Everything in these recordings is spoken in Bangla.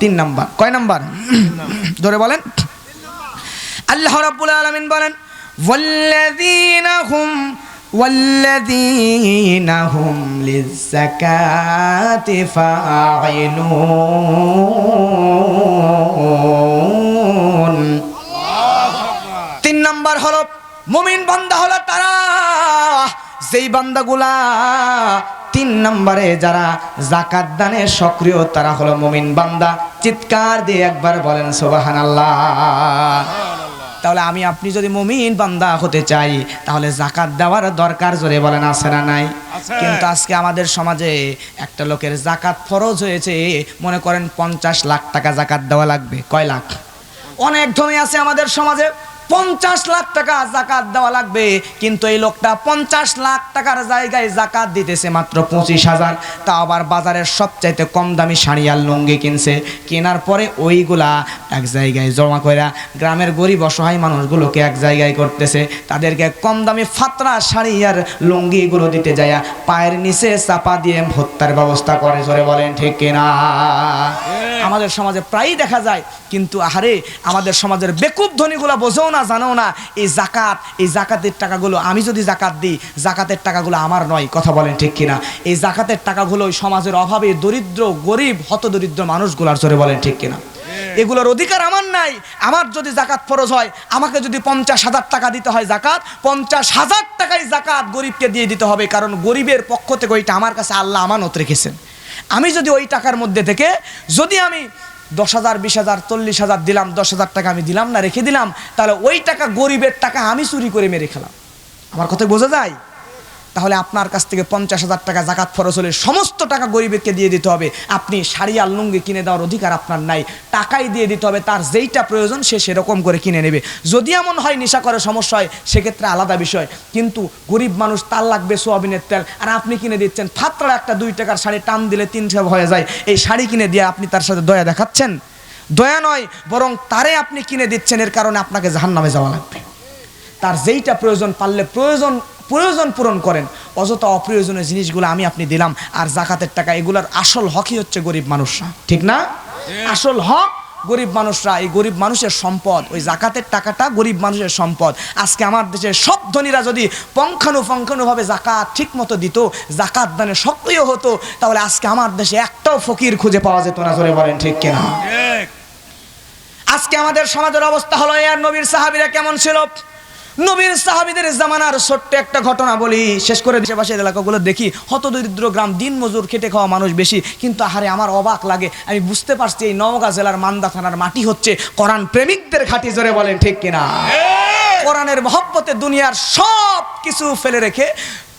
তিন নাম্বার কয় নাম্বার ধরে বলেন আল্লাহ রাব্বুল আলামিন বলেন ওয়াল্লাযীনা হুম والذين هم للزكاة فاعلون তিন নাম্বার হলো মুমিন বান্দা হলো তারা যেই বান্দাগুলা তিন নম্বরে যারা জাকাত দানে সক্রিয় তারা হলো মুমিন বান্দা। চিৎকার দিয়ে একবার বলেন সোবাহান আল্লাহ তাহলে আমি আপনি যদি মুমিন বান্দা হতে চাই তাহলে জাকাত দেওয়ার দরকার জোরে বলেন আছে না নাই? কিন্তু আজকে আমাদের সমাজে একটা লোকের জাকাত ফরজ হয়েছে মনে করেন পঞ্চাশ লাখ টাকা জাকাত দেওয়া লাগবে। কয় লাখ? অনেক ধনী আছে আমাদের সমাজে। পঞ্চাশ লাখ টাকা জাকাত দেওয়া লাগবে কিন্তু এই লোকটা পঞ্চাশ লাখ টাকার জায়গায় জাকাত দিতেছে মাত্র পঁচিশ হাজার। তা আবার বাজারের সবচাইতে কম দামি শাড়ি আর লুঙ্গি কিনছে। কেনার পরে ওইগুলা এক জায়গায় জমা কইরা গ্রামের গরিব অসহায় মানুষগুলোকে এক জায়গায় করতেছে। তাদেরকে কম দামি ফাতরা শাড়ি আর লুঙ্গিগুলো দিতে যায় পায়ের নিচে চাপা দিয়ে হত্যার ব্যবস্থা করে জোরে বলেন ঠিক কিনা? আমাদের সমাজে প্রায়ই দেখা যায় কিন্তু আহারে আমাদের সমাজের বেকুব ধনীগুলো বোঝেও না। জানো না এই জাকাত এই জাকাতের টাকাগুলো আমি যদি জাকাত দিই জাকাতের টাকাগুলো আমার নয় কথা বলেন ঠিক কিনা? এই জাকাতের টাকাগুলো ওই সমাজের অভাবে দরিদ্র গরিব হত দরিদ্র মানুষগুলার জোরে বলেন ঠিক কিনা? এগুলোর অধিকার আমার নাই আমার যদি জাকাত ফরজ হয় আমাকে যদি পঞ্চাশ হাজার টাকা দিতে হয় জাকাত পঞ্চাশ হাজার টাকায় জাকাত গরিবকে দিয়ে দিতে হবে কারণ গরিবের পক্ষ থেকে ওইটা আমার কাছে আল্লাহ আমানত রেখেছেন। আমি যদি ওই টাকার মধ্যে থেকে যদি আমি দশ হাজার, বিশ হাজার, চল্লিশ হাজার দিলাম, দশ হাজার টাকা আমি দিলাম না, রেখে দিলাম, তাহলে ওই টাকা গরিবের টাকা আমি চুরি করে মেরে খেলাম। আমার কথা বোঝা যায়? তাহলে আপনার কাছ থেকে পঞ্চাশ হাজার টাকা জাকাত ফরজ হলে সমস্ত টাকা গরিবকে দিয়ে দিতে হবে। আপনি শাড়ি আর লুঙ্গি কিনে দেওয়ার অধিকার আপনার নাই। টাকাই দিয়ে দিতে হবে, তার যেইটা প্রয়োজন সে সেরকম করে কিনে নেবে। যদি এমন হয় নেশা করে সমস্যা হয়, সেক্ষেত্রে আলাদা বিষয়। কিন্তু গরিব মানুষ তার লাগবে সোয়াবিনের তেল। আর আপনি কিনে দিচ্ছেন ফাতরা একটা দুই টাকার শাড়ি টান দিলে তিনশো হয়ে যায়। এই শাড়ি কিনে দিয়ে আপনি তার সাথে দয়া দেখাচ্ছেন? দয়া নয়, বরং তারে আপনি কিনে দিচ্ছেন, এর কারণে আপনাকে জাহান্নামে যাওয়া লাগবে। তার যেইটা প্রয়োজন, পারলে প্রয়োজন প্রয়োজন পূরণ করেন। অযথা অপ্রয়োজনীয় জিনিসগুলো আমি আপনি দিলাম আর জাকাতের টাকা এগুলার আসল হকই হচ্ছে গরিব মানুষরা। ঠিক না? আসল হক গরিব মানুষরা এই গরিব মানুষের সম্পদ ওই জাকাতের টাকাটা গরিব মানুষের সম্পদ। আজকে আমার দেশের সব ধনীরা যদি পঙ্খানুপঙ্খানুভাবে জাকাত ঠিক মতো দিত জাকাত দানে সক্রিয় হতো তাহলে আজকে আমার দেশে একটাও ফকির খুঁজে পাওয়া যেত না ধরে বলেন ঠিক কিনা? আজকে আমাদের সমাজের অবস্থা হলো আর নবীর সাহাবিরা কেমন ছিল? নবীর সাহাবিদের জামানার ছোট্ট একটা ঘটনা বলি, শেষ করে আশেপাশের এলাকাগুলো দেখি, হত দরিদ্র গ্রাম, দিন মজুর, খেটে খাওয়া মানুষ বেশি। কিন্তু আহারে আমার অবাক লাগে, আমি বুঝতে পারছি এই নওগাঁ জেলার মান্দা থানার মাটি হচ্ছে কোরআন প্রেমিকদের ঘাটি জোরে বলেন ঠিক কিনা? কোরআনের মহব্বতে দুনিয়ার সব কিছু ফেলে রেখে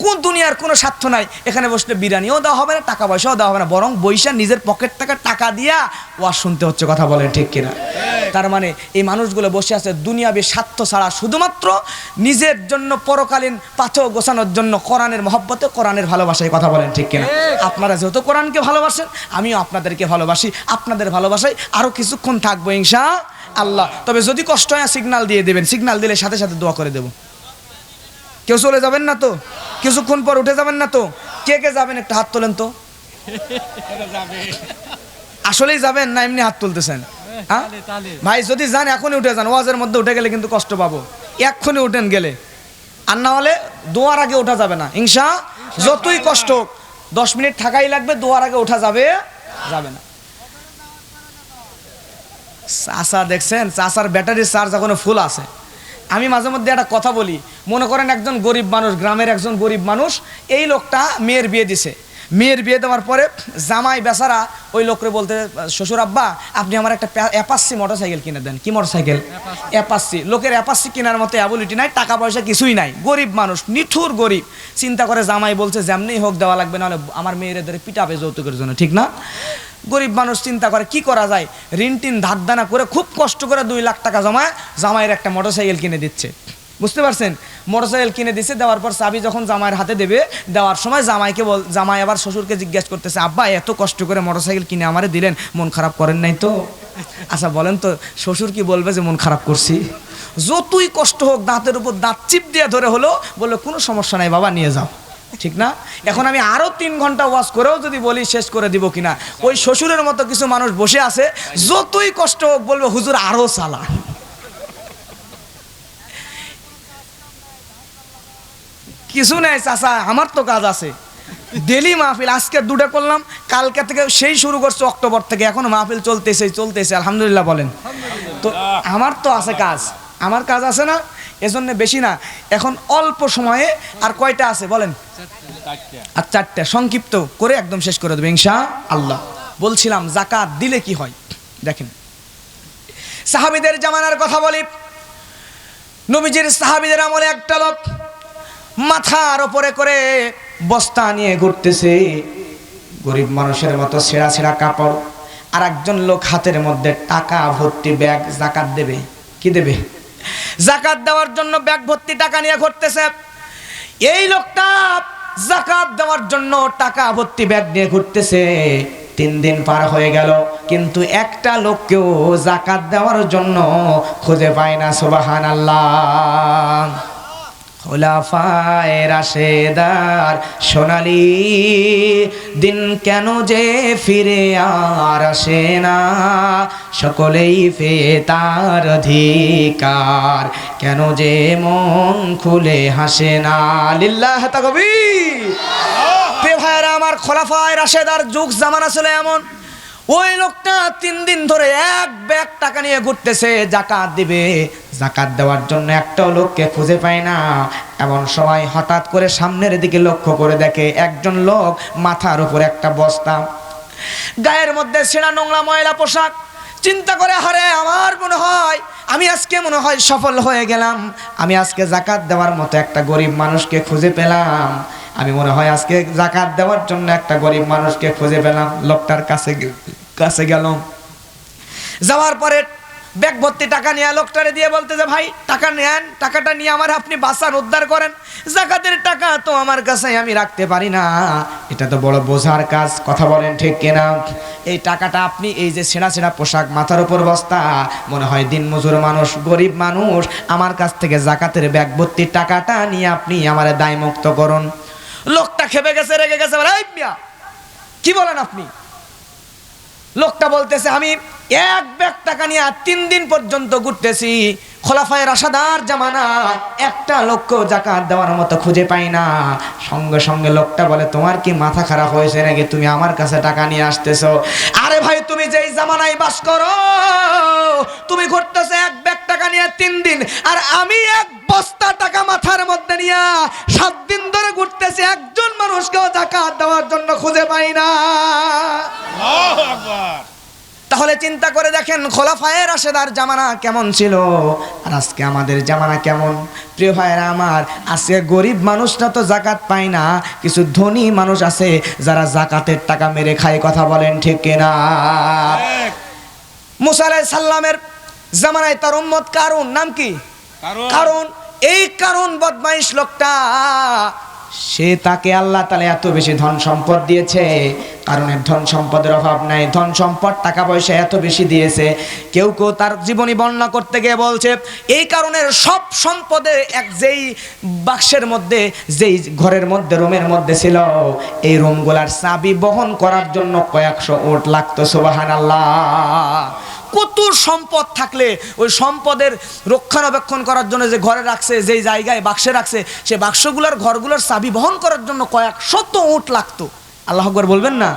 কোন দুনিয়ার কোনো স্বার্থ নাই, এখানে বসলে বিরিয়ানিও দেওয়া হবে না, টাকা পয়সাও দেওয়া হবে না, বরং বৈশা নিজের পকেট টাকা টাকা দিয়া ওয়াজ শুনতে হচ্ছে, কথা বলেন ঠিক কিনা। তার মানে এই মানুষগুলো বসে আছে দুনিয়াবি স্বার্থ ছাড়া শুধুমাত্র নিজের জন্য পরকালীন পাথর গোছানোর জন্য কোরআনের মহব্বতে, কোরআনের ভালোবাসায় কথা বলেন ঠিক কিনা। আপনারা যেহেতু কোরআনকে ভালোবাসেন, আমিও আপনাদেরকে ভালোবাসি, আপনাদের ভালোবাসায় আরও কিছুক্ষণ থাকব ইনশা আল্লাহ। তবে যদি কষ্ট হয় সিগনাল দিয়ে দেবেন। সিগনাল দিলে সাথে সাথে দোয়া করে দেবো। কেউ চলে যাবেন না তো? কিছুক্ষণ পর উঠে যাবেন না তো? কে কে যাবেন? একটা হাত তোলেন তো। আসলেই যাবেন না এমনি হাত তুলতেছেন। হ্যাঁ? ভাই যদি যান এখনই উঠে যান। ওয়াজের মধ্যে উঠে গেলে কিন্তু কষ্ট পাবো। এক্ষুনি উঠেন গেলে। আর না হলে দোয়ার আগে ওঠা যাবে না। ইনশা যতই কষ্ট হোক দশ মিনিট থাকাই লাগবে দোয়ার আগে ওঠা যাবে যাবে না। চাষা দেখছেন? চাষার ব্যাটারির চার্জ এখনও ফুল আছে। আমি মাঝে মধ্যে একটা কথা বলি। মনে করেন একজন গরিব মানুষ, গ্রামের একজন গরিব মানুষ, এই লোকটা মেয়ের বিয়ে দিছে। মেয়ের বিয়ে দেওয়ার পরে জামাই বেচারা ওই লোকরে বলতে, শ্বশুর আব্বা, আপনি আমার একটা অ্যাপাসি মোটরসাইকেল কিনে দেন। কি মোটরসাইকেল অ্যাপাসি লোকের অ্যাপাসি কেনার মতো অ্যাবিলিটি নাই, টাকা পয়সা কিছুই নাই। গরিব মানুষ, নিঠুর গরিব। চিন্তা করে জামাই বলছে, যেমনি হোক দেওয়া লাগবে, নাহলে আমার মেয়ের ধরে পিটাবে যৌতুকের জন্য। ঠিক না? গরিব মানুষ চিন্তা করে, কি করা যায়? ঋণ টিন ধার দানা করে খুব কষ্ট করে দুই লাখ টাকা জমায় জামাইয়ের একটা মোটরসাইকেল কিনে দিচ্ছে। বুঝতে পারছেন? মোটরসাইকেল কিনে দিচ্ছে দেওয়ার পর চাবি যখন জামাইয়ের হাতে দেবে, দেওয়ার সময় জামাইকে বল জামাই আবার শ্বশুরকে জিজ্ঞেস করতেছে, আব্বা, এত কষ্ট করে মোটরসাইকেল কিনে আমারে দিলেন, মন খারাপ করেন নাই তো? আচ্ছা বলেন তো, শ্বশুর কি বলবে যে, মন খারাপ করছি? যতই কষ্ট হোক, দাঁতের উপর দাঁত চিপ দিয়ে ধরে হলো বলল, কোনো সমস্যা নাই বাবা, নিয়ে যাও। ঠিক না? এখন আমি আরও তিন ঘণ্টা ওয়াজ করেও যদি বলি শেষ করে দিব কিনা। ওই শ্বশুরের মতো কিছু মানুষ বসে আছে, যতই কষ্ট হোক বলবে, হুজুর, আরও চালা কিছু নেই চাচা, আমার তো কাজ আছে। ডেলি মাহফিল, আজকে দুটো করলাম, কালকে থেকে সেই শুরু করছে অক্টোবর থেকে। এখনও মাহফিল চলতেছে চলতেছে, আলহামদুলিল্লাহ বলেন। তো আমার তো আছে কাজ। আমার কাজ আছে না এজন্য বেশি না। এখন অল্প সময়ে আর কয়টা আছে বলেন? আর চারটা। সংক্ষিপ্ত করে একদম শেষ করে দেবে, ইনশা আল্লাহ। বলছিলাম জাকাত দিলে কি হয়? দেখেন। সাহাবিদের জামানার কথা বলি। নবীজির সাহাবিদের আমলে একটা লোক মাথার ওপরে করে বস্তা নিয়ে ঘুরতেছে। গরিব মানুষের মতো ছেঁড়া ছেঁড়া কাপড়। আর একজন লোক হাতের মধ্যে টাকা, ভর্তি ব্যাগ জাকাত দেবে। কি দেবে? জাকাত দেওয়ার জন্য ব্যাগ ভর্তি টাকা নিয়ে ঘুরতেছে। এই লোকটা জাকাত দেওয়ার জন্য টাকা ভর্তি ব্যাগ নিয়ে ঘুরতেছে। তিন দিন পার হয়ে গেল, কিন্তু একটা লোককেও জাকাত দেওয়ার জন্য খুঁজে পায় না সুবাহান আল্লাহ খোলাফায় রাশেদার সোনালি, দিন কেন যে ফিরে আর আসে না? সকলেই ফে তার অধিকার, কেন যে মন খুলে হাসে না? লিল্লাহ প্রিয় ভাইরা আমার খোলাফায় রাশেদার যুগ, জামানা ছিল এমন। ওই লোকটা তিন দিন ধরে এক ব্যাগ টাকা নিয়ে ঘুরতেছে, জাকাত দিবে। জাকাত দেওয়ার জন্য একটাও লোককে খুঁজে পায় না। এমন সময় হঠাৎ করে সামনের দিকে লক্ষ্য করে দেখে একজন লোক মাথার উপর একটা বস্তা, গায়ের মধ্যে ছেঁড়া নোংরা ময়লা পোশাক। চিন্তা করে হারে আমার মনে হয়, আমি আজকে মনে হয় সফল হয়ে গেলাম। আমি আজকে জাকাত দেওয়ার মতো একটা গরিব মানুষকে খুঁজে পেলাম। আমি মনে হয় আজকে জাকাত দেওয়ার জন্য একটা গরিব মানুষকে খুঁজে পেলাম। লোকটার কাছে কাছে গেলাম যাওয়ার পরে ব্যাগ ভর্তি টাকা নিয়ে লোকটারে দিয়ে বলতে যে ভাই টাকা নেন টাকাটা নিয়ে আমার আপনি বাসার উদ্ধার করেন। জাকাতের টাকা তো আমার কাছে আমি রাখতে পারি না। এটা তো বড় বোঝার কাজ কথা বলেন ঠিক কিনা? এই টাকাটা আপনি এই যে ছেঁড়া ছেঁড়া পোশাক মাথার উপর বস্তা মনে হয় দিন মজুর মানুষ গরিব মানুষ আমার কাছ থেকে জাকাতের ব্যাগ ভর্তি টাকাটা নিয়ে আপনি আমার দায় মুক্ত করুন। লোকটা খেপে গেছে রেগে গেছে বলে, "এই মিয়া, কি বলেন আপনি? লোকটা বলতেছে, আমি এক ব্যাগ টাকা নিয়ে তিন দিন পর্যন্ত ঘুরতেছি। খোলাফায় রাশাদার জামানা, একটা লোককে জাকাত দেওয়ার মতো খুঁজে পাই না। সঙ্গে সঙ্গে লোকটা বলে, তোমার কি মাথা খারাপ হয়েছে নাকি? তুমি আমার কাছে টাকা নিয়ে আসতেছো? আরে ভাই, তুমি যেই জামানায় বাস করো, তুমি ঘুরতেছো এক ব্যাগ টাকা নিয়ে তিন দিন, আর আমি এক বস্তা টাকা মাথার মধ্যে নিয়ে সাত দিন ধরে ঘুরতেছি, একজন মানুষকেও জাকাত দেওয়ার জন্য খুঁজে পাই না। তাহলে চিন্তা করে দেখেন খোলাফায়ের রাশেদার জামানা কেমন ছিল? আর আজকে আমাদের জামানা কেমন? প্রিয় ভাইয়েরা আমার আজকে গরিব মানুষরা তো জাকাত পায় না কিছু ধনী মানুষ আছে যারা জাকাতের টাকা মেরে খায় কথা বলেন ঠিক কিনা? মুসা আলাইহিস সাল্লামের জামানায় তার উম্মত কারুন? নাম কি? কারণ এই কারণ বদমাইশ লোকটা। সে তাকে আল্লাহ তালে এত বেশি ধন সম্পদ দিয়েছে কারণের ধন সম্পদের অভাব নাই। ধন সম্পদ টাকা পয়সা এত বেশি দিয়েছে, কেউ কেউ তার জীবনী বর্ণনা করতে গিয়ে বলছে, এই কারণে সব সম্পদে এক যেই বাক্সের মধ্যে, যেই ঘরের মধ্যে, রুমের মধ্যে ছিল, এই রুমগুলার চাবি বহন করার জন্য কয়েকশো ওট লাগতো সোবাহান আল্লাহ কত সম্পদ থাকলে ওই সম্পদের রক্ষণাবেক্ষণ করার জন্য যে ঘরে রাখছে, যেই জায়গায় বাক্সে রাখছে, সে বাক্সগুলোর ঘরগুলোর চাবি বহন করার জন্য কয়েক শত উট লাগতো। আল্লাহ আকবর বলবেন না?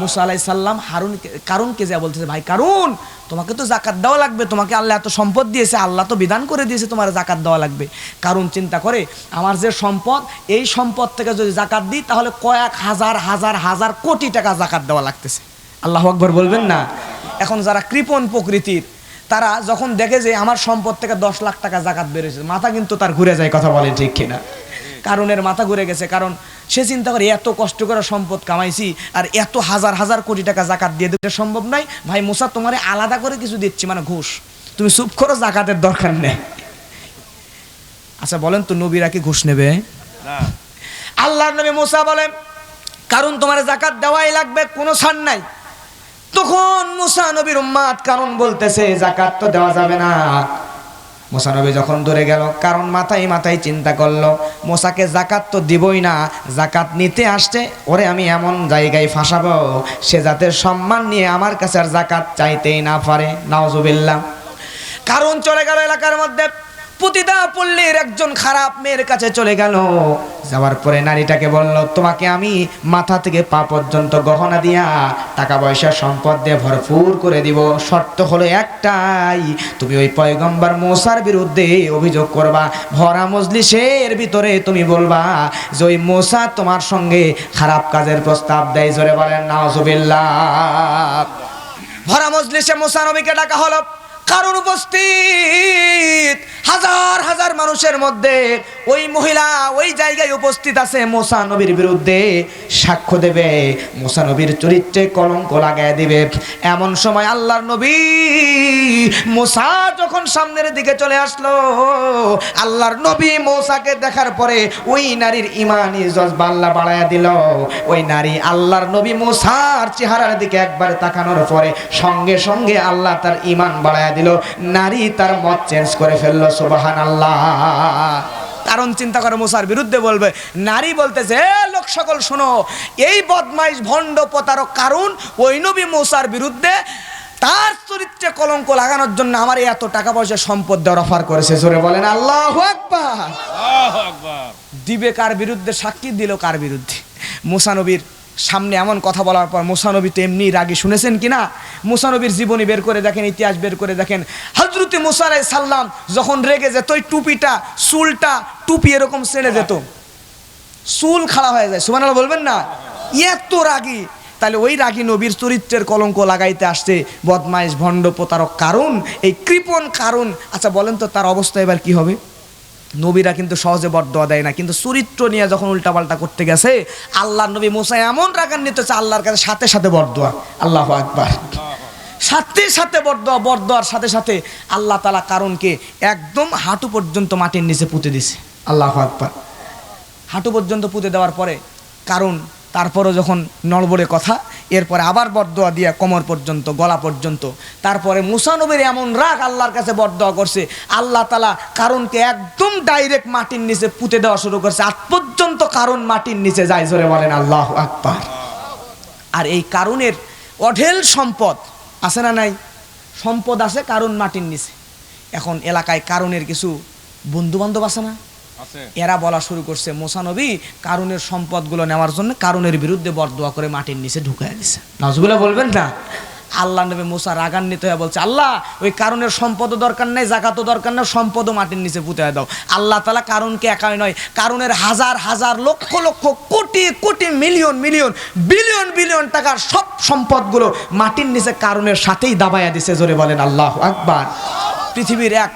মুসা আলাই সাল্লাম হারুন কারুনকে যা বলতেছে, ভাই, কারুন, তোমাকে তো জাকাত দেওয়া লাগবে, তোমাকে আল্লাহ এত সম্পদ দিয়েছে, আল্লাহ তো বিধান করে দিয়েছে তোমার জাকাত দেওয়া লাগবে। কারণ চিন্তা করে, আমার যে সম্পদ, এই সম্পদ থেকে যদি জাকাত দিই, তাহলে কয়েক হাজার হাজার হাজার কোটি টাকা জাকাত দেওয়া লাগতেছে। আল্লাহ আকবর বলবেন না। এখন যারা কৃপণ প্রকৃতির তারা যখন দেখে যে আমার সম্পদ থেকে দশ লাখ টাকা জাকাত বেরোছে মাথা কিন্তু তার ঘুরে যায় কথা বলে ঠিক কিনা। কারণের মাথা ঘুরে গেছে কারণ সে চিন্তা করে এত কষ্ট করে সম্পদ কামাইছি আর এত হাজার হাজার কোটি টাকা জাকাত দিয়ে দিতে সম্ভব নাই। ভাই মুসা তোমারে আলাদা করে কিছু দিচ্ছি মানে ঘুষ। তুমি চুপ করো জাকাতের দরকার নেই। আচ্ছা বলেন তো নবীরা কি ঘুষ নেবে? আল্লাহর নবী মুসা বলেন কারণ তোমার জাকাত দেওয়াই লাগবে কোনো ছাড় নাই। তখন মুসা নবীর উম্মাদ কারণ বলতেছে, জাকাত তো দেওয়া যাবে না। মোসানবী যখন দূরে গেল, কারণ মাথায় মাথায় চিন্তা করল, মোসাকে জাকাত তো দিবই না, জাকাত নিতে আসছে, ওরে আমি এমন জায়গায় ফাঁসাবো, সে যাতে সম্মান নিয়ে আমার কাছে আর জাকাত চাইতেই না পারে, নাওজুবিল্লাহ। কারণ চলে গেল এলাকার মধ্যে পুতিদা পল্লীর একজন খারাপ মেয়ের কাছে চলে গেল। যাওয়ার পরে নারীটাকে বলল, তোমাকে আমি মাথা থেকে পা পর্যন্ত গহনা দিয়া টাকা পয়সা সম্পদ দিয়ে ভরপুর করে দিব। শর্ত হলো একটাই, তুমি ওই পয়গম্বর মোসার বিরুদ্ধে অভিযোগ করবা। ভরা মজলিসের ভিতরে তুমি বলবা যে ওই মোসা তোমার সঙ্গে খারাপ কাজের প্রস্তাব দেয়। জোরে বলেন নাওজুবিল্লাহ ভরা মজলিসে মুসা নবীকে ডাকা হলো। কারণ উপস্থিত? হাজার হাজার মানুষের মধ্যে ওই মহিলা ওই জায়গায় উপস্থিত আছে মোসা নবীর বিরুদ্ধে সাক্ষ্য দেবে। মোসা নবীর চরিত্রে কলঙ্ক লাগায় দিবে। এমন সময় আল্লাহর নবী মোসা যখন সামনের দিকে চলে আসলো, আল্লাহর নবী মোসাকে দেখার পরে ওই নারীর ইমানি জজবা আল্লাহ বাড়ায় দিল। ওই নারী আল্লাহর নবী মোসার চেহারার দিকে একবার তাকানোর পরে সঙ্গে সঙ্গে আল্লাহ তার ইমান বাড়ায় দিল। নারী তার মত চেঞ্জ করে ফেলল সুবাহান আল্লাহ কারণ চিন্তা করে মোসার বিরুদ্ধে বলবে নারী বলতেছে "এ লোক সকল শোনো এই বদমাইশ ভণ্ড প্রতারক কারণ ওই নবী মোসার বিরুদ্ধে তার চরিত্রে কলঙ্ক লাগানোর জন্য আমার এত টাকা পয়সা সম্পদ দেওয়ার অফার করেছে। জোরে বলেন আল্লাহ আকবার। দিবে কার বিরুদ্ধে সাক্ষী দিল কার বিরুদ্ধে? মুসানবীর সামনে এমন কথা বলার পর মুসানবী তো এমনি রাগে শুনেছেন কি না মুসানবীর জীবনী বের করে দেখেন, ইতিহাস বের করে দেখেন। হজরতে মুসারাই সাল্লাম যখন রেগে যেত ওই টুপিটা, চুলটা টুপি এরকম ছেড়ে যেত চুল খাড়া হয়ে যায় সুমান বলবেন না? এত রাগী। তাহলে ওই রাগী নবীর চরিত্রের কলঙ্ক লাগাইতে আসছে বদমাইশ, ভণ্ড প্রতারক। কারণ, এই কৃপণ কারণ। আচ্ছা বলেন তো তার অবস্থা এবার কি হবে? নবীরা কিন্তু সহজে বরদোয়া দেয় না। কিন্তু চরিত্র নিয়ে যখন উল্টাপাল্টা করতে গেছে, আল্লাহ নবী মোসা এমন রাগান্বিত হচ্ছে, আল্লাহর কাছে সাথে সাথে বরদোয়া আল্লাহ আকবার। সাথে সাথে বরদোয়া বরদোয়ার সাথে সাথে আল্লাহ তালা কারণকে একদম হাঁটু পর্যন্ত মাটির নিচে পুঁতে দিছে। আল্লাহ আকবার। হাঁটু পর্যন্ত পুঁতে দেওয়ার পরে কারণ, তারপরও যখন নড়বড়ে কথা এরপরে আবার বরদোয়া দিয়া কোমর পর্যন্ত, গলা পর্যন্ত। তারপরে মুসানবীর এমন রাগ আল্লাহর কাছে বরদোয়া করছে। আল্লাহ তালা কারণকে একদম ডাইরেক্ট মাটির নিচে পুঁতে দেওয়া শুরু করছে। আজ পর্যন্ত কারণ মাটির নিচে যায়, জোরে বলেন আল্লাহ আকবার। আর এই কারণের অঢেল সম্পদ আছে না নাই? সম্পদ আছে কারণ মাটির নিচে। এখন এলাকায় কারণের কিছু বন্ধু বান্ধব আছে না? এরা বলা শুরু করছে মোসানবী কারণের সম্পদগুলো নেওয়ার জন্য কারণের বিরুদ্ধে বরদোয়া করে মাটির নিচে ঢুকাই দিছে। নাজগুলো বলবেন না? আল্লাহ নবী মোসা রাগান্বিত হয়ে বলছে, আল্লাহ, ওই কারণের সম্পদও দরকার নেই, জাকাতও দরকার নেই, সম্পদও মাটির নিচে পুঁতে দাও। আল্লাহ তালা কারণকে একাই নয় কারণের হাজার হাজার lakh lakh crore crore million million, billion billion টাকার সব সম্পদগুলো মাটির নিচে কারণের সাথেই দাবাইয়া দিছে। জোরে বলেন, আল্লাহ আকবার। পৃথিবীর এক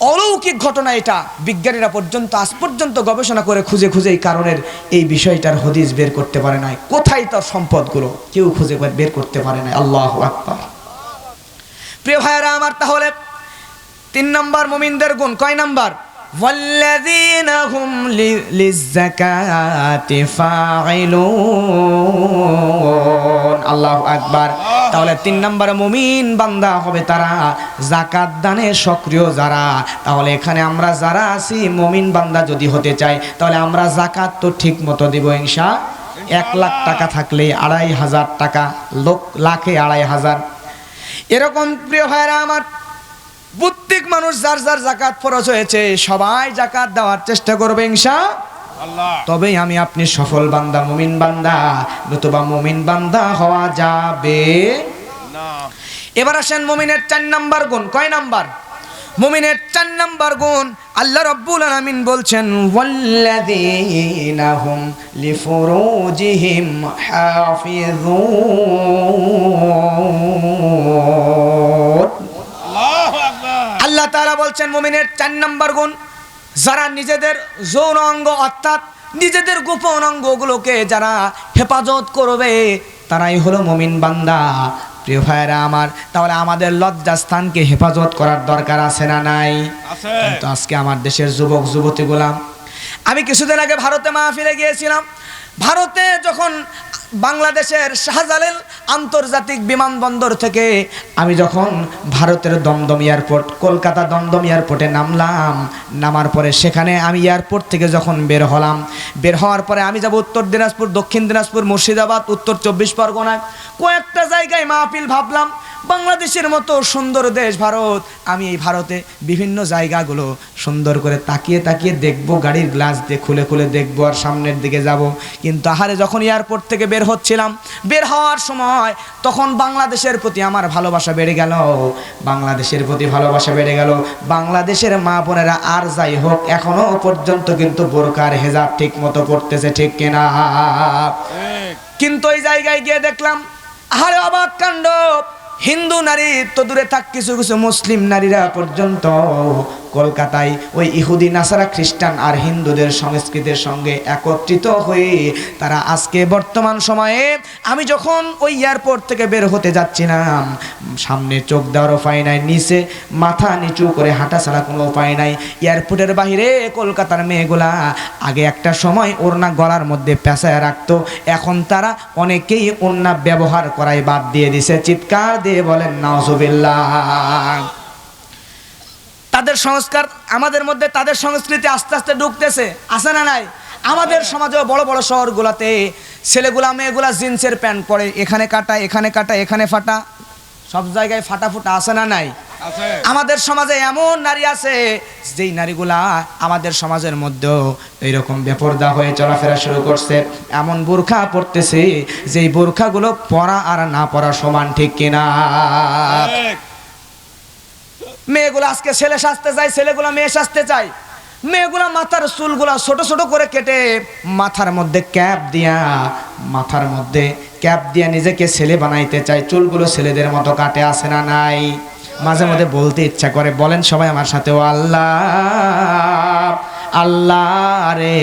অলৌকিক ঘটনা এটা। বিজ্ঞানীরা পর্যন্ত, আজ পর্যন্ত গবেষণা করে খুঁজে খুঁজে এই কারণের এই বিষয়টার হদিস বের করতে পারে নাই। কোথায় তার সম্পদগুলো? কেউ খুঁজে বের করতে পারে নাই। আল্লাহ আকবার। প্রিয় ভাইয়েরা আমার তাহলে তিন নম্বর মোমিনদের গুণ। কয় নাম্বার? والذين هم ل- للزكاة فاعلون আল্লাহ আকবার তাহলে তিন নম্বরে মুমিন বান্দা হবে তারা জাকাত দানে সক্রিয় যারা তাহলে এখানে আমরা যারা আছি মুমিন বান্দা যদি হতে চাই তাহলে আমরা জাকাত তো ঠিক মতো দিব ইনশা এক লাখ টাকা থাকলে আড়াই হাজার টাকা লোক লাখে আড়াই হাজার এরকম প্রিয় ভাইরা আমার প্রত্যেক মানুষ যার যার জাকাত ফরজ হয়েছে সবাই জাকাত দেওয়ার চেষ্টা করবে ইনশা তবেই আমি আপনি সফল বান্দা মুমিন বান্দা নতুবা মুমিন বান্দা হওয়া যাবে। না। এবার আসেন মুমিনের চার নাম্বার গুণ। কয় নাম্বার? মুমিনের চার নাম্বার গুণ আল্লাহ রব্বুল আলামিন বলছেন ওয়াল্লাযীনা হুম লিফুরুজিহিম হাফিজুন আল্লাহ তাআলা বলছেন মুমিনের চার নম্বর গুণ যারা নিজেদের যৌন অঙ্গ অর্থাৎ নিজেদের গোপন অঙ্গগুলোকে যারা হেফাজত করবে তারাই হলো মুমিন বান্দা। প্রিয় ভাইয়েরা আমার তাহলে আমাদের লজ্জাস্থানকে হেফাজত করার দরকার আছে না নাই? কিন্তু আজকে আমার দেশের যুবক যুবতী গোলাম আমি কিছুদিন আগে ভারতে মাহফিলে গিয়েছিলাম। ভারতে যখন বাংলাদেশের শাহজালাল আন্তর্জাতিক বিমানবন্দর থেকে আমি যখন ভারতের দমদম এয়ারপোর্ট, কলকাতা দমদম এয়ারপোর্টে নামলাম, নামার পরে সেখানে আমি এয়ারপোর্ট থেকে যখন বের হলাম, বের হওয়ার পরে আমি যাব উত্তর দিনাজপুর, দক্ষিণ দিনাজপুর, মুর্শিদাবাদ, উত্তর চব্বিশ পরগনায়। কয়েকটা জায়গায় মাহফিল ভাবলাম বাংলাদেশের মতো সুন্দর দেশ ভারত। আমি এই ভারতে বিভিন্ন জায়গাগুলো সুন্দর করে তাকিয়ে তাকিয়ে দেখব গাড়ির গ্লাস দিয়ে খুলে খুলে দেখব আর সামনের দিকে যাব। কিন্তু আহারে যখন এয়ারপোর্ট থেকে বের হচ্ছিলাম বের হওয়ার সময় তখন বাংলাদেশের প্রতি আমার ভালোবাসা বেড়ে গেল। বাংলাদেশের প্রতি ভালোবাসা বেড়ে গেল। বাংলাদেশের মা বোনেরা আর যাই হোক এখনও পর্যন্ত কিন্তু বোরকার হেজাব ঠিক মতো পড়তেছে ঠিক কিনা। কিন্তু ওই জায়গায় গিয়ে দেখলাম আহারে অবাক কাণ্ড। হিন্দু নারী তো দূরে থাক কিছু কিছু মুসলিম নারীরা পর্যন্ত কলকাতায় ওই ইহুদি, নাসারা খ্রিস্টান আর হিন্দুদের সংস্কৃতির সঙ্গে একত্রিত হয়ে তারা আজকে বর্তমান সময়ে আমি যখন ওই এয়ারপোর্ট থেকে বের হতে যাচ্ছিলাম সামনে চোখ দেওয়ার উপায় নাই, নিচে মাথা নিচু করে হাঁটা ছাড়া কোনো উপায় নাই, এয়ারপোর্টের বাইরে কলকাতার মেয়েগুলা আগে একটা সময় ওড়না গলার মধ্যে পেঁচায় রাখতো, এখন তারা অনেকেই ওড়না ব্যবহার করায় বাদ দিয়ে দিছে, চিৎকার দিয়ে বলেন, নাওজুবিল্লাহ। তাদের সংস্কার আমাদের মধ্যে তাদের সংস্কৃতি আস্তে আস্তে ঢুকতেছে। আছে না নাই? আমাদের সমাজেও বড় বড় শহরগুলোতে ছেলেগুলা মেয়েগুলা জিন্সের প্যান্ট পরে এখানে কাটা এখানে কাটা এখানে ফাটা সব জায়গায় ফাটা ফুটা আছে না নাই? আমাদের সমাজে এমন নারী আছে যেই নারীগুলা আমাদের সমাজের মধ্যেও এইরকম বেপরদা হয়ে চলাফেরা শুরু করছে। এমন বোরখা পড়তেছে যেই বোরখাগুলো পরা আর না পরা সমান ঠিক কিনা? মেয়েগুলো আজকে ছেলে সাজতে চায়, ছেলেগুলো মেয়ে সাজতে চায়। মেয়েগুলা মাথার চুলগুলা ছোট ছোট করে কেটে মাথার মধ্যে ক্যাপ দিয়া, মাথার মধ্যে ক্যাপ দিয়া নিজেকে ছেলে বানাইতে চায়। চুলগুলো ছেলেদের মতো কাটে আসে না নাই? মাঝে মধ্যে বলতে ইচ্ছা করে, বলেন সবাই আমার সাথে আল্লাহ আল্লাহ রে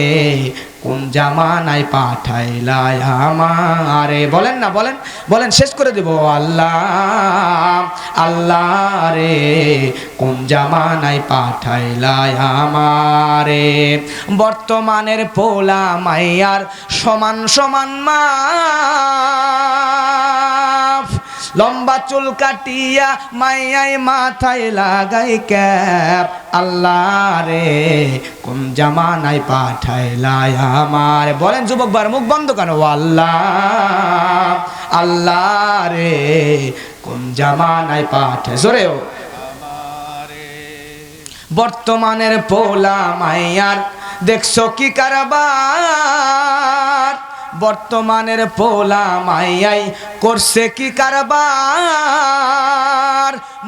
কোন জামানায় পাঠাইলাই আমারে। বলেন না, বলেন বলেন, শেষ করে দেব। আল্লাহ আল্লাহ রে, কোন জামানায় পাঠাইলাই আমারে। বর্তমানের পোলা মাইয়ার সমান সমান মা। লম্বা চুল কাটিয়া মাইয়াই মাথায় লাগাই ক্যাপ। আল্লাহ রে, কোন জামানায় পাঠাইলাই আমার? বলেন যুবক বার মুখ বন্ধ কেন? আল্লাহ আল্লাহ রে, কোন জামানায় পাঠায় ও। বর্তমানের পোলা মাইয়ার, দেখছ কি কারবার? বর্তমানের পোলা মাইয়াই করছে কি কারবার?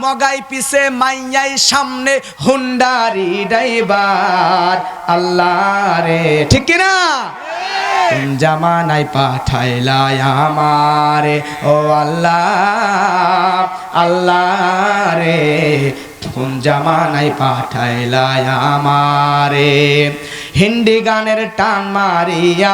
মগাই পিছে মাইয়াই সামনে হুন্ডারি ড্রাইভার। আল্লাহ রে ঠিক কোন? জামানায় পাঠাইলাই আমারে, ও আল্লাহ আল্লাহ রে কোন জামানায় পাঠাইলাই আমারে। হিন্দি গানের টান মারিয়া,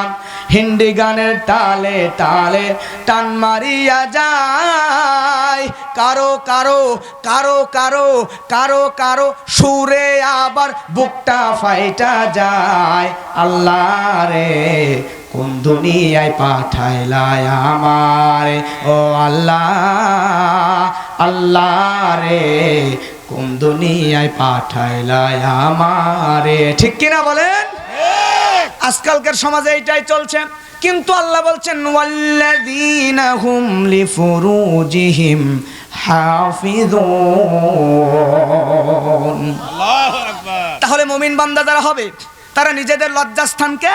হিন্দি গানের তালে তালে টান মারিয়া যায়। কারও কারও কারও কারও কারও কারও সুরে আবার বুকটা ফাইটা যায়। আল্লাহ রে কোন দুনিয়ায় পাঠাইলাই আমারে? ও আল্লাহ আল্লাহ রে কোন দুনিয়ায় পাঠাইলাই আমারে? ঠিক কিনা বলেন? আজকালকার সমাজে এইটাই চলছে। কিন্তু আল্লাহ বলছেন ওয়াল্লাযীনা হুম লিফুরুজিহিম হাফিজুন। আল্লাহু আকবার। তাহলে মুমিন বান্দা যারা হবে তারা নিজেদের লজ্জাস্থানকে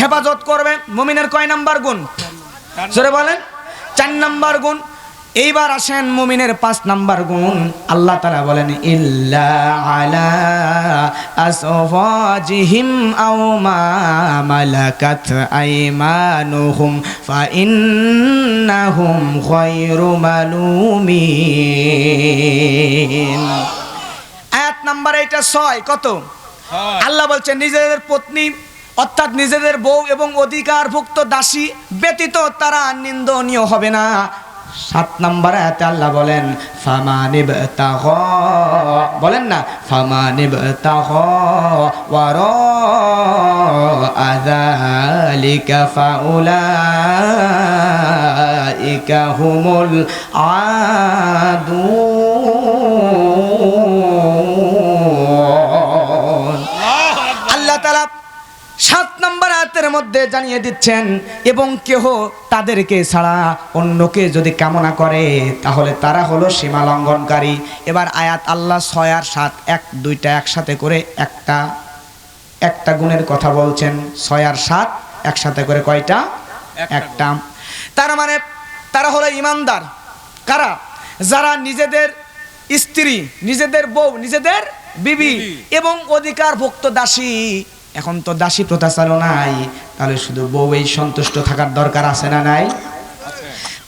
হেফাজত করবে। মুমিনের কয় নাম্বার গুণ? জোরে বলেন চার নাম্বার গুণ এইবার আসেন মুমিনের পাঁচ নাম্বার গুণ। আল্লাহ তারা বলেন ইল্লা আলা আসফাজিহিম আও মা মালাকাত আইমানুহুম ফা ইন্নাহুম খায়রু মালুমিন। আয়াত নাম্বার এইটা ছয় কত। আল্লাহ বলছেন নিজেদের পত্নী অর্থাৎ নিজেদের বউ এবং অধিকারভুক্ত দাসী ব্যতীত তারা নিন্দনীয় হবে না। সাত নাম্বার আয়াতে আল্লাহ বলেন ফামানিব তাহ বলেন না ফামানিব তাহ ওয়ার আযালিকা ফাউলাইকা হুমুল আদুন আয়াতের মধ্যে জানিয়ে দিচ্ছেন এবং কেহ তাদেরকে ছাড়া অন্যকে যদি কামনা করে তাহলে তারা হলো সীমা লঙ্ঘনকারী। এবার আয়াত আল্লাহ ছয় আর সাত এক দুইটা একসাথে করে একটা একটা গুণের কথা বলছেন। ছয় আর সাত একসাথে করে কয়টা? একটা। তার মানে তারা হলো ইমানদার। কারা? যারা নিজেদের স্ত্রী নিজেদের বউ নিজেদের বিবি। এবং অধিকার ভুক্ত দাসী এখন তো দাসী প্রথা চালু নাই, তাহলে শুধু বউ এই সন্তুষ্ট থাকার দরকার আছে না নাই?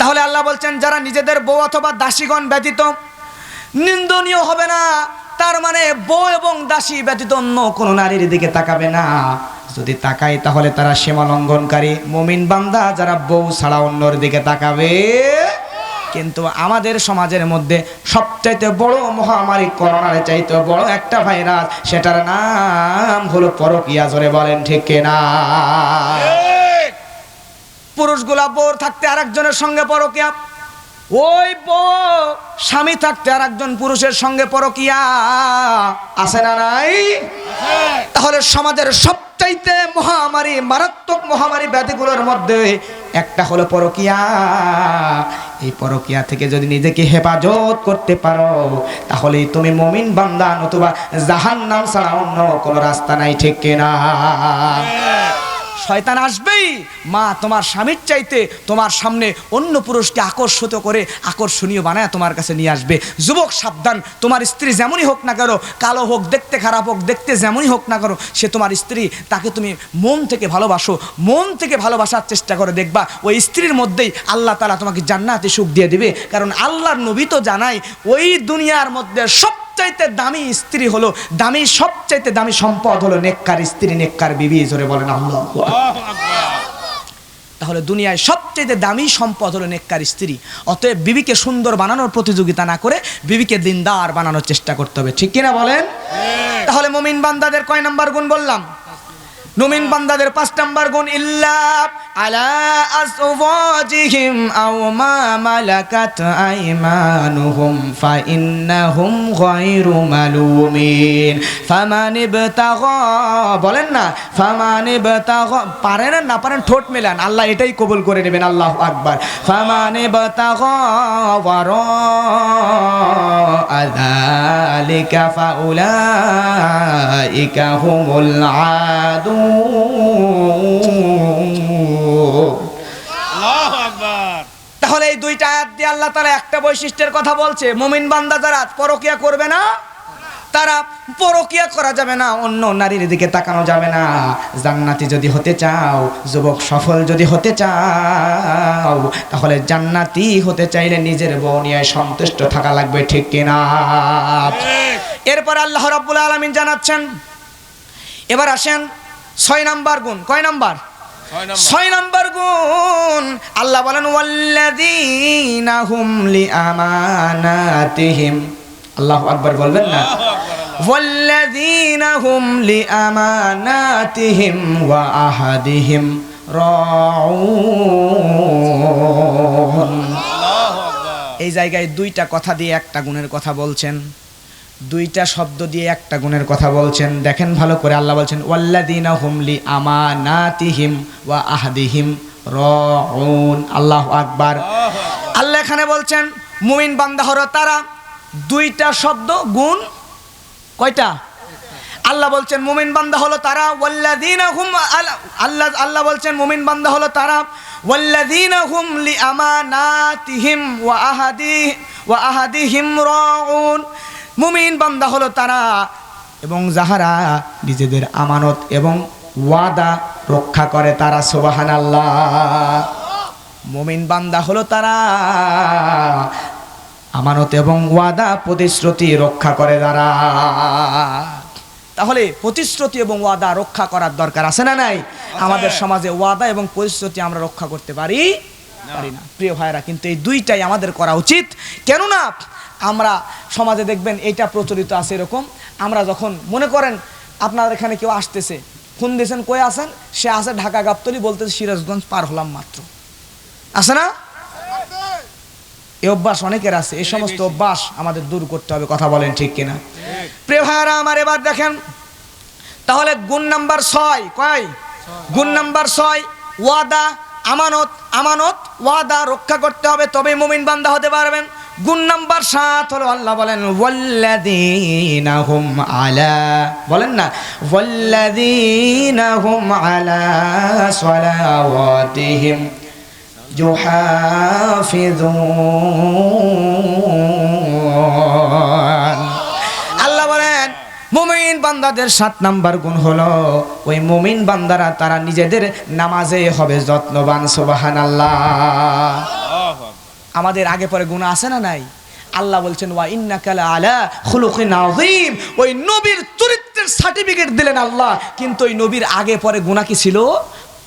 তাহলে আল্লাহ বলছেন, যারা নিজেদের বউ অথবা দাসীগণ ব্যতীত নিন্দনীয় হবে না, তার মানে বউ এবং দাসী ব্যতীত অন্য কোনো নারীর দিকে তাকাবে না। যদি তাকায় তাহলে তারা সীমা লঙ্ঘনকারী মুমিন বান্দা যারা বউ ছাড়া অন্যর দিকে তাকাবে কিন্তু আমাদের সমাজের মধ্যে সবচাইতে বড় মহামারী করোনার চাইতে বড় একটা ভাইরাস সেটার নাম হলো পরকিয়া জোরে বলেন ঠিক কিনা? পুরুষগুলা বোর থাকতে আরেকজনের সঙ্গে পরকিয়া ওই বউ স্বামী থাকতে আরেকজন পুরুষের সঙ্গে পরকিয়া আছে না নাই? তাহলে সমাজের সবচাইতে মহামারী মারাত্মক মহামারী ব্যাধিগুলোর মধ্যে একটা হলো পরকিয়া। এই পরকিয়া থেকে যদি নিজেকে হেফাজত করতে পারো তাহলে তুমি মমিন বান্দা নতুবা জাহান্নাম ছাড়া অন্য কোনো রাস্তা নাই, ঠিক কিনা? শয়তান আসবেই। মা, তোমার স্বামীর চাইতে তোমার সামনে অন্য পুরুষকে আকর্ষিত করে আকর্ষণীয় বানায় তোমার কাছে নিয়ে আসবে। যুবক, সাবধান। তোমার স্ত্রী যেমনই হোক না কেন, কালো হোক, দেখতে খারাপ হোক, দেখতে যেমনই হোক না কেন, সে তোমার স্ত্রী, তাকে তুমি মন থেকে ভালোবাসো। মন থেকে ভালোবাসার চেষ্টা করে দেখবা, ওই স্ত্রীর মধ্যেই আল্লাহ তালা তোমাকে জান্নাতে সুখ দিয়ে দেবে। কারণ আল্লাহর নবী তো জানাই, ওই দুনিয়ার মধ্যে সবচাইতে দামি স্ত্রী হলো দামি সবচাইতে দামি সম্পদ হলো নেককার স্ত্রী নেককার বিবি জোরে বলেন আল্লাহ। তাহলে দুনিয়ায় সবচেয়ে দামি সম্পদ হলো নেককার স্ত্রী। অতএব বিবিকে সুন্দর বানানোর প্রতিযোগিতা না করে বিবিকে দিনদার বানানোর চেষ্টা করতে হবে। ঠিক কিনা বলেন? তাহলে মমিন বান্দাদের কয় নাম্বার গুণ বললাম? মুমিন বান্দাদের পাঁচ নাম্বার গুণ ইল্লা আলা আসওয়াজিহিম আও মা মালাকাত আইমানুহুম, ফা ইন্নাহুম গায়রু মালুমিন। ফামান ইবতাগা বলেন না ফামান ইবতাগা পারেন না পারেন, ঠোঁট মেলান। আল্লাহ এটাই কবুল করে নেবেন, আল্লাহু আকবার। ফামান ইবতাগা ওয়ারা আযালিকা ফাউলাইকা হুমুল আকবার তাহলে এই দুইটা আয়াত দিয়ে আল্লাহ তারা একটা বৈশিষ্ট্যের কথা বলছে মুমিন বান্দা যারা পরকিয়া করবে না তারা পরকিয়া করা যাবে না অন্য নারীর দিকে তাকানো যাবে না। জান্নাতি যদি হতে চাও যুবক সফল যদি হতে চাও তাহলে জান্নাতি হতে চাইলে নিজের বউ নিয়ে সন্তুষ্ট থাকা লাগবে ঠিক কিনা? এরপর আল্লাহ রাব্বুল আলামিন জানাচ্ছেন এবার আসেন ছয় নাম্বার গুণ কয় নাম্বার? ছয় নম্বর। গুণ আল্লাহ বলেন ওয়াল্লাযীনা হুম লিআমানাতিহিম। আল্লাহু আকবার বলবেন না? ওয়াল্লাযীনা হুম লিআমানাতিহিম ওয়া আহাদিহিম রাউন। এই জায়গায় দুইটা কথা দিয়ে একটা গুণের কথা বলছেন। দুইটা শব্দ দিয়ে একটা গুণের কথা বলছেন। দেখেন ভালো করে আল্লাহ বলছেন ওয়াল্লাদিনা হুমলি আমানাতিহিম ওয়া আহদিহিম রাউন। আল্লাহু আকবার। আল্লাহ এখানে বলছেন, মুমিন বান্দা হলো তারা দুইটা শব্দ, গুণ, কয়টা? আল্লাহ বলছেন, মুমিন বান্দা হলো তারা, ওয়াল্লাযীনা হুম আল- আল্লাহ আল্লাহ বলছেন, মুমিন বান্দা হলো তারা, ওয়াল্লাযীনা হুম লিআমানাতিহিম ওয়া আহাদি ওয়া আহাদিহিম রাউন। মুমিন বান্দা হলো তারা এবং যাহারা নিজেদের আমানত এবং ওয়াদা রক্ষা করে তারা সোবাহান আল্লাহ মুমিন বান্দা হলো তারা আমানত এবং ওয়াদা প্রতিশ্রুতি রক্ষা করে তারা। তাহলে প্রতিশ্রুতি এবং ওয়াদা রক্ষা করার দরকার আছে না নাই? আমাদের সমাজে ওয়াদা এবং প্রতিশ্রুতি আমরা রক্ষা করতে পারি? পারি না। প্রিয় ভাইরা কিন্তু এই দুইটাই আমাদের করা উচিত। কেননা আমরা সমাজে দেখবেন এটা প্রচলিত আছে এরকম। আমরা যখন মনে করেন আপনার এখানে কেউ আসতেছে ফোন দিয়েছেন, কই আসেন সে আসে ঢাকা গাবতলি, বলতেছে সিরাজগঞ্জ পার হলাম মাত্র। আছে না? এই অভ্যাস অনেকের আছে, এই সমস্ত অভ্যাস আমাদের দূর করতে হবে, কথা বলেন ঠিক কিনা। প্রিয় ভাইয়ারা, আমার এবার দেখেন, তাহলে গুণ নাম্বার ছয়, কয়? গুণ নাম্বার ছয়, ওয়াদা, আমানত আমানত, ওয়াদা রক্ষা করতে হবে তবে মুমিন বান্দা হতে পারবেন। গুণ নাম্বার সাত হলো আল্লাহ বলেন ওয়াল্লাদিনা হুম আলা বলেন না ওয়াল্লাদিনা হুম আলা সলাওয়াতিহিম ইউহাফিজুন আল্লাহ বলেন, মুমিন বান্দাদের সাত নাম্বার গুণ হলো, ওই মুমিন বান্দারা তারা নিজেদের নামাজে হবে যত্নবান, সুবহানাল্লাহ। আমাদের আগে পরে গুণা আছে না নাই? আল্লাহ বলছেন, ওয়া ইন্নাকালা আলা খুলুকিন আযীম। ওই নবীর চরিত্রের সার্টিফিকেট দিলেন আল্লাহ। কিন্তু ওই নবীর আগে পরে গুণা কি ছিল?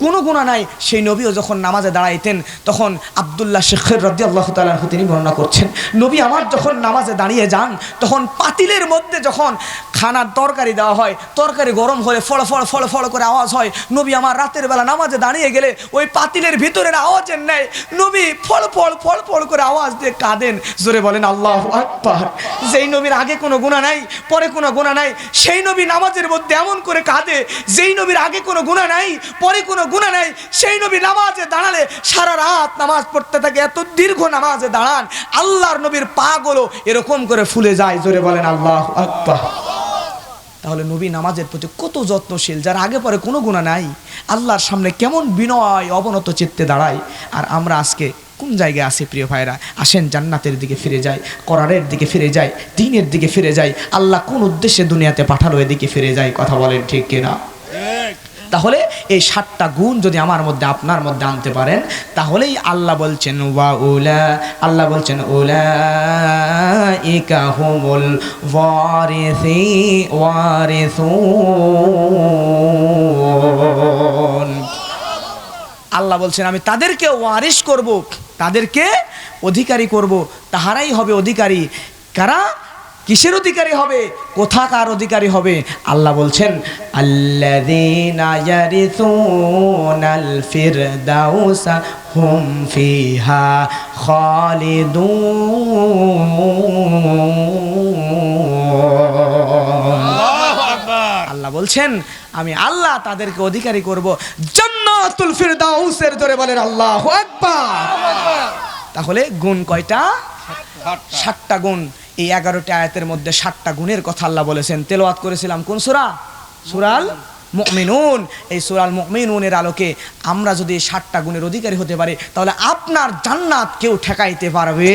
কোনো গুণা নাই। সেই নবীও যখন নামাজে দাঁড়াইতেন, তখন আবদুল্লাহ শেখের রদ্দি আল্লাহ তালাহ তিনি বর্ণনা করছেন, নবী আমার যখন নামাজে দাঁড়িয়ে যান, তখন পাতিলের মধ্যে যখন খানার তরকারি দেওয়া হয়, তরকারি গরম হলে ফল ফল ফল ফল করে আওয়াজ হয়, নবী আমার রাতের বেলা নামাজে দাঁড়িয়ে গেলে ওই পাতিলের ভিতরের আওয়াজের নেয় নবী ফল ফল ফল ফল করে আওয়াজ দিয়ে কাঁদেন। জোরে বলেন, আল্লাহ আকবার। যেই নবীর আগে কোনো গুণা নাই, পরে কোনো গুণা নাই, সেই নবী নামাজের মধ্যে এমন করে কাঁদে, যেই নবীর আগে কোনো গুণা নাই, পরে কোনো গুণা নেই। সেই নবী নামাজে দাঁড়ালে সারা রাত নামাজ পড়তে থাকে। এত দীর্ঘ নামাজে দাঁড়ান, আল্লাহর নবীর পা গুলো এরকম করে ফুলে যায়। জোরে বলেন, আল্লাহ আকবার। তাহলে নবী নামাজের প্রতি কত যত্নশীল, যার আগে পরে কোনো গুণা নাই। আল্লাহর সামনে কেমন বিনয়, অবনত চিত্তে দাঁড়ায়। আর আমরা আজকে কোন জায়গায় আছি প্রিয় ভাইরা? আসেন জান্নাতের দিকে ফিরে যাই করারের দিকে ফিরে যাই, দিনের দিকে ফিরে যাই। আল্লাহ কোন উদ্দেশ্যে দুনিয়াতে পাঠালো এদিকে ফিরে যাই, কথা বলেন ঠিক কিনা? তাহলে এই সাতটা গুণ যদি আমার মধ্যে আপনার মধ্যে আনতে পারেন, তাহলেই আল্লাহ বলছেন, ওয়া উলা আল্লাহ বলছেন উলা ইকা হুমুল আল্লাহ বলছেন, আমি তাদেরকে ওয়ারিস করব, তাদেরকে অধিকারী করব, তাহারাই হবে অধিকারী। কারা? কিসের অধিকারী হবে? কোথাকার অধিকারী হবে? আল্লাহ বলছেন হুম ফিহা আল্লাহু বলছেন আমি আল্লাহ তাদেরকে অধিকারী করব। জান্নাতুল ফিরদাউসের ধরে বলেন আল্লাহু আকবার। তাহলে গুণ কয়টা। সাতটা গুণ। এই এগারোটি আয়াতের মধ্যে সাতটা গুণের কথা আল্লাহ বলেছেন। তেলাওয়াত করেছিলাম কোন সূরা? সুরাল মুমিনুন। এই সুরাল মুমিনুনের আলোকে আমরা যদি সাতটা গুণের অধিকারী হতে পারি, তাহলে আপনার জান্নাত কেউ ঠেকাইতে পারবে?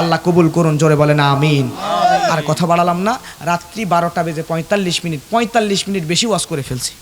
আল্লাহ কবুল করুন, জোরে বলেন আমিন। আর কথা বাড়ালাম না, রাত্রি বারোটা বেজে পঁয়তাল্লিশ মিনিট পঁয়তাল্লিশ মিনিট বেশি ওয়াশ করে ফেলছি।